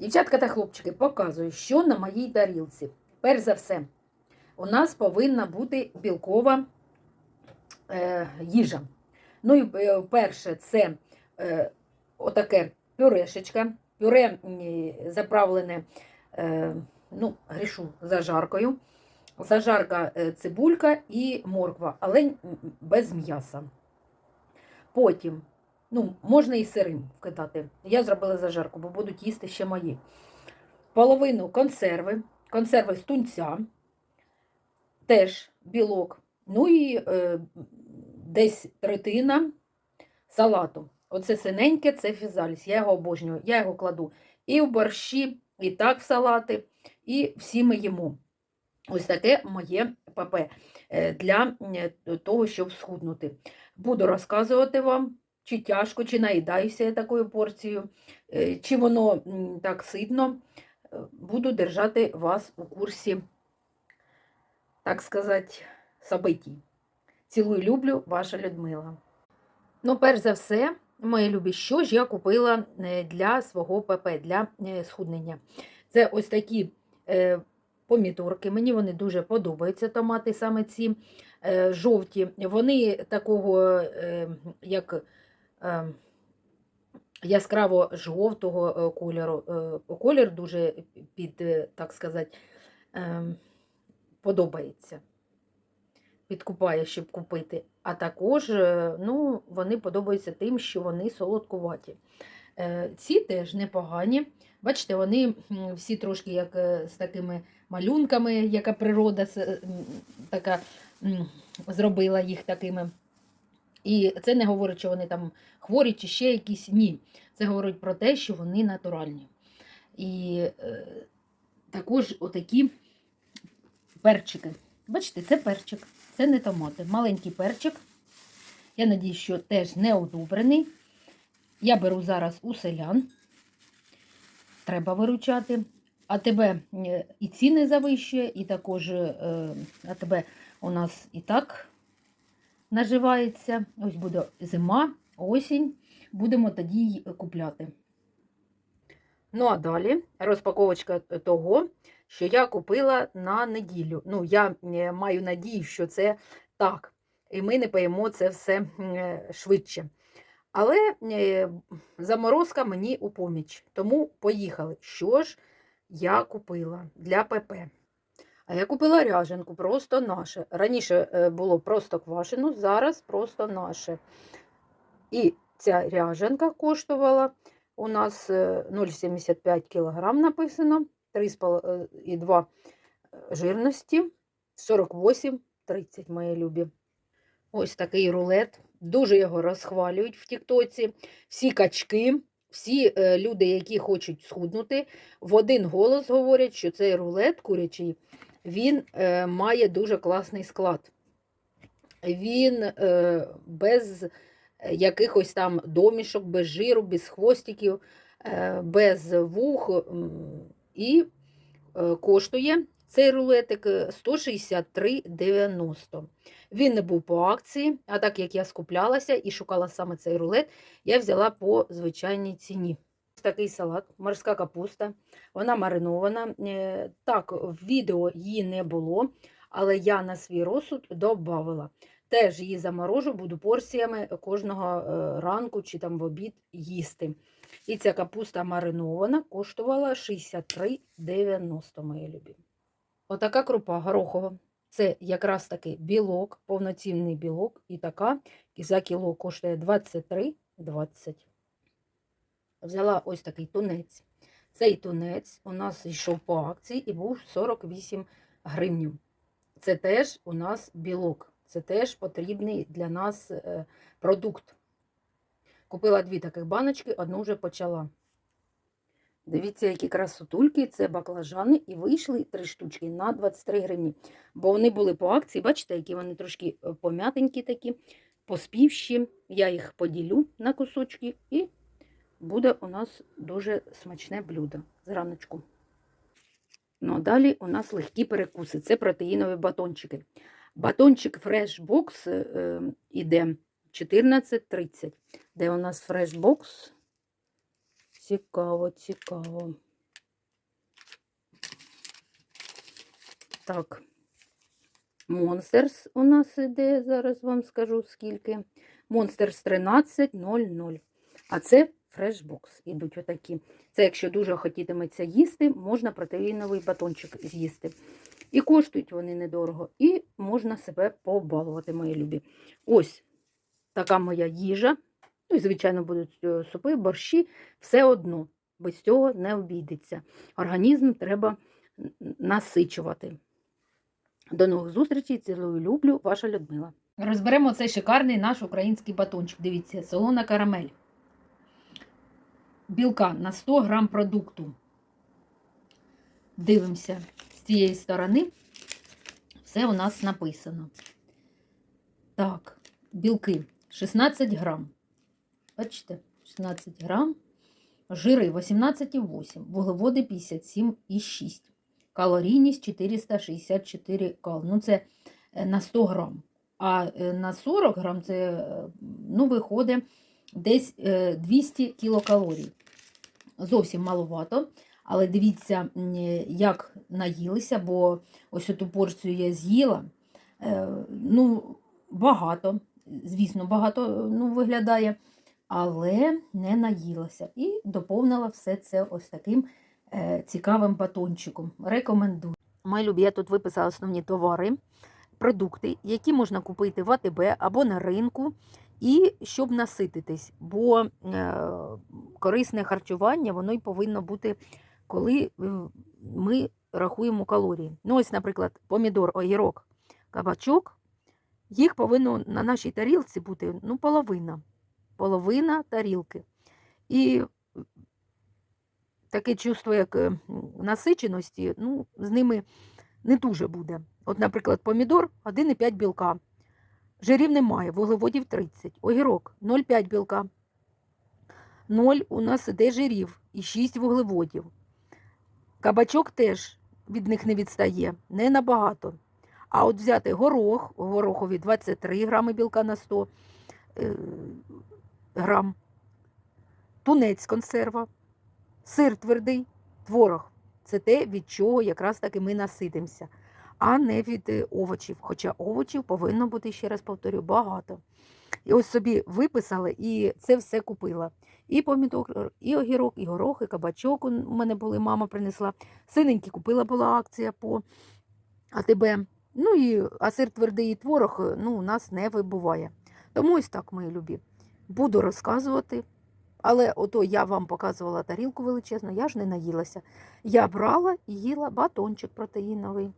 Дівчатка та хлопчики, показую, що на моїй тарілці. Перш за все, у нас повинна бути білкова е, їжа. Ну і е, перше, це е, отаке пюрешечка. Пюре заправлене, е, ну, грішу зажаркою. Зажарка е, цибулька і морква, але без м'яса. Потім, ну, можна і сирим вкидати. Я зробила зажарку, бо будуть їсти ще мої. Половину консерви, консерви з тунця, теж білок. Ну і е, десь третина салату. Оце синеньке, це фізаліс. Я його обожнюю. Я його кладу і в борщі, і так в салати, і всі ми їмо. Ось таке моє ПП е, для е, того, щоб схуднути. Буду розказувати вам, чи тяжко, чи наїдаюся я такою порцією, е, чи воно так ситно. Е, Буду держати вас у курсі, так сказати, событій. Цілую, люблю, ваша Людмила. Ну, перш за все, мої любі, що ж я купила е, для свого ПП, для схуднення. Це ось такі помідорки. Мені вони дуже подобаються, томати, саме ці жовті. Вони такого, як яскраво жовтого е, кольору. Е, Колір дуже під, е, так сказати, е, подобається. Підкупає, щоб купити. А також ну, вони подобаються тим, що вони солодкуваті. Ці теж непогані. Бачите, вони всі трошки як з такими малюнками, яка природа така зробила їх такими. І це не говорить, що вони там хворі чи ще якісь. Ні. Це говорить про те, що вони натуральні. І е, також отакі перчики. Бачите, це перчик, це не томати. Маленький перчик. Я надію, що теж не одобрений. Я беру зараз у селян. Треба виручати. А тебе е, і ціни завищує, і також е, а тебе у нас і так наживається. Ось буде зима, осінь. Будемо тоді й купляти. Ну, а далі розпаковочка того, що я купила на неділю. Ну, я е, маю надію, що це так. І ми не поїмо це все е, швидше. Але е, заморозка мені у поміч. Тому поїхали. Що ж я купила для ПП? А я купила ряженку, просто наше. Раніше е, було просто квашену, зараз просто наше. І ця ряженка коштувала у нас е, 0,75 кг написано, 3,2 жирності, 48,30, мої любі. Ось такий рулет. Дуже його розхвалюють в Тіктоці. Всі качки, всі е, люди, які хочуть схуднути, в один голос говорять, що цей рулет курячий, він е, має дуже класний склад. Він е, без якихось там домішок, без жиру, без хвостиків, е, без вух. І е, коштує цей рулетик е, 163,90. Він не був по акції, а так як я скуплялася і шукала саме цей рулет, я взяла по звичайній ціні. Такий салат, морська капуста, вона маринована. Е, Так, в відео її не було, але я на свій розсуд додавала. Теж її заморожу, буду порціями кожного е, ранку чи там в обід їсти. І ця капуста маринована коштувала 63,90, мої любі. Отака крупа горохова. Це якраз таки білок, повноцінний білок, і така за кіло коштує 23,20. Взяла ось такий тунець. Цей тунець у нас йшов по акції і був 48 гривнів. Це теж у нас білок. Це теж потрібний для нас е, продукт. Купила дві таких баночки, одну вже почала. Дивіться, які красотульки, це баклажани, і вийшли три штучки на 23 гривні. Бо вони були по акції, бачите, які вони трошки е, пом'ятенькі такі, поспівші. Я їх поділю на кусочки і буде у нас дуже смачне блюдо зраночку. Ну, а далі у нас легкі перекуси це протеїнові батончики. Батончик фрешбокс е, іде 14,30. Де у нас фрешбокс? Цікаво, цікаво. Так, Монстерс у нас іде, зараз вам скажу скільки. Монстерс 13.00. А це фрешбокс. Ідуть отакі. Це, якщо дуже хотітиметься їсти, можна протеїновий батончик з'їсти. І коштують вони недорого. І можна себе побалувати, мої любі. Ось така моя їжа. Ну і, звичайно, будуть е, супи, борщі, все одно. Без цього не обійдеться. Організм треба насичувати. До нових зустрічей. Цілую, люблю, ваша Людмила. Розберемо цей шикарний наш український батончик. Дивіться, солона карамель. Білка на 100 грам продукту. Дивимося з цієї сторони. Все у нас написано. Так, білки 16 грам. Бачите, 16 грам. Жири 18,8, вуглеводи 57,6. Калорійність 464 кал. Ну, це е, на 100 грам. А е, на 40 грам це е, ну, виходить десь е, 200 кілокалорій. Зовсім маловато. Але дивіться, як наїлися, бо ось ту порцію я з'їла. Е, Ну, багато, звісно, багато ну, виглядає, але не наїлася. І доповнила все це ось таким е, цікавим батончиком. Рекомендую. Мої любі, я тут виписала основні товари, продукти, які можна купити в АТБ або на ринку, і щоб насититись. Бо е, корисне харчування воно й повинно бути, коли е, ми рахуємо калорії. Ну, ось, наприклад, помідор, огірок, кабачок. Їх повинно на нашій тарілці бути ну, половина. Половина тарілки. І таке чувство, як е, насиченості, ну, з ними не дуже буде. От, наприклад, помідор 1,5 білка. Жирів немає, вуглеводів 30. Огірок 0,5 білка. 0 у нас іде жирів і 6 вуглеводів. Кабачок теж від них не відстає, не набагато. А от взяти горох, горохові 23 грами білка на 100 е, грам, тунець консерва, сир твердий, творог. Це те, від чого якраз таки ми наситимося, а не від е, овочів. Хоча овочів повинно бути, ще раз повторю, багато. І ось собі виписала і це все купила. І помідор, і огірок, і горох, і кабачок у мене були, мама принесла. Синенькі купила була акція по АТБ. Ну і а сир твердий і творог е, ну, у нас не вибуває. Тому ось так, мої любі. Буду розказувати. Але ото я вам показувала тарілку величезну, я ж не наїлася. Я брала і їла батончик протеїновий.